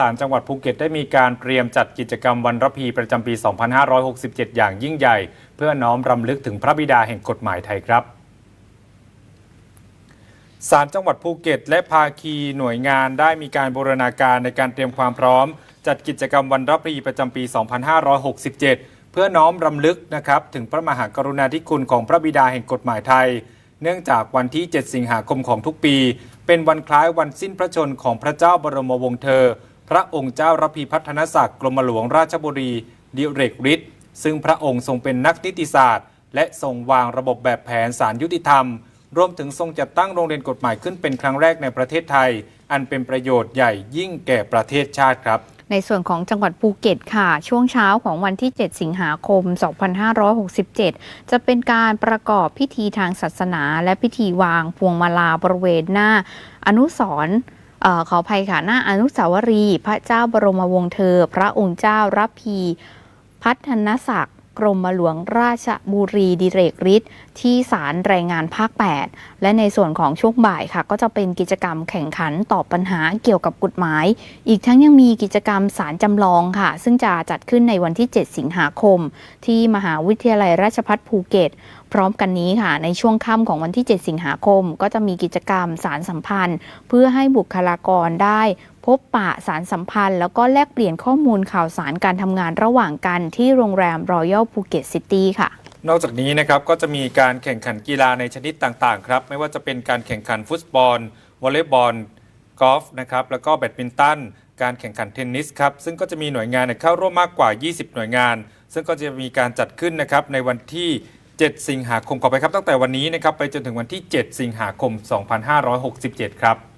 ศาลจังหวัดภูเก็ตได้มีการเตรียมจัดกิจกรรมวันระพีประจำปี 2567 อย่างยิ่งใหญ่ เพื่อน้อมรำลึกถึงพระบิดาแห่งกฎหมายไทยครับศาลจังหวัดภูเก็ต และภาคีหน่วยงานได้มีการบูรณาการในการเตรียมความพร้อม จัดกิจกรรมวันระพีประจำปี 2567 เพื่อน้อมรำลึกนะครับถึงพระมหากรุณาธิคุณของพระบิดาแห่งกฎหมายไทยเนื่องจากวันที่ 7 สิงหาคมของทุกปี เป็นวันคล้ายวันสิ้นพระชนของพระเจ้าบรมวงศ์เธอ ระองค์เจ้าระพีพัฒนศักดิ์กรมหลวงราชบุรีดิเรกฤทธิ์ซึ่งพระองค์ทรงเป็นนักนิติศาสตร์ และทรงวางระบบแบบแผนสารยุติธรรม รวมถึงทรงจัดตั้งโรงเรียนกฎหมายขึ้นเป็นครั้งแรกในประเทศไทย อันเป็นประโยชน์ใหญ่ยิ่งแก่ประเทศชาติครับในส่วนของจังหวัดภูเก็ตค่ะ ช่วงเช้าของวันที่ 7 สิงหาคม 2567 จะเป็นการประกอบพิธีทางศาสนา และพิธีวางพวงมาลาบริเวณหน้า อนุสรณ์ ขออภัยค่ะหน้าอนุสาวรีย์พระเจ้าบรมวงศ์เธอ พระองค์เจ้ารับพีพัฒนศักดิ์ กรมหลวงราชบุรีดิเรกฤทธิ์ที่ศาลแรงงานภาค 8 และในส่วนของช่วงบ่ายค่ะ ก็จะเป็นกิจกรรมแข่งขันตอบปัญหาเกี่ยวกับกฎหมาย อีกทั้งยังมีกิจกรรมสารจำลองค่ะ ซึ่งจะจัดขึ้นในวันที่ 7 สิงหาคม ที่มหาวิทยาลัยราชภัฏภูเก็ต พร้อมกันนี้ค่ะ ในช่วงค่ำของวันที่ 7 สิงหาคม ก็จะมีกิจกรรมสารสัมพันธ์ เพื่อให้บุคลากรได้ พบปะสารสัมพันธ์ แล้วก็แลกเปลี่ยนข้อมูลข่าวสารการทำงานระหว่างกันที่โรงแรมรอยัลภูเก็ตซิตี้ค่ะ นอกจากนี้นะครับก็จะมีการแข่งขันกีฬาในชนิดต่างๆครับไม่ว่าจะเป็นการแข่งขันฟุตบอลวอลเลย์บอลกอล์ฟนะครับแล้วก็แบดมินตันการแข่งขันเทนนิสครับซึ่งก็จะมีหน่วยงานเข้าร่วมมากกว่า 20 หน่วยงาน ซึ่งก็จะมีการจัดขึ้นนะครับในวันที่ 7 สิงหาคมขอไปครับตั้งแต่วันนี้นะครับไปจนถึงวันที่ 7 สิงหาคม 2567 ครับ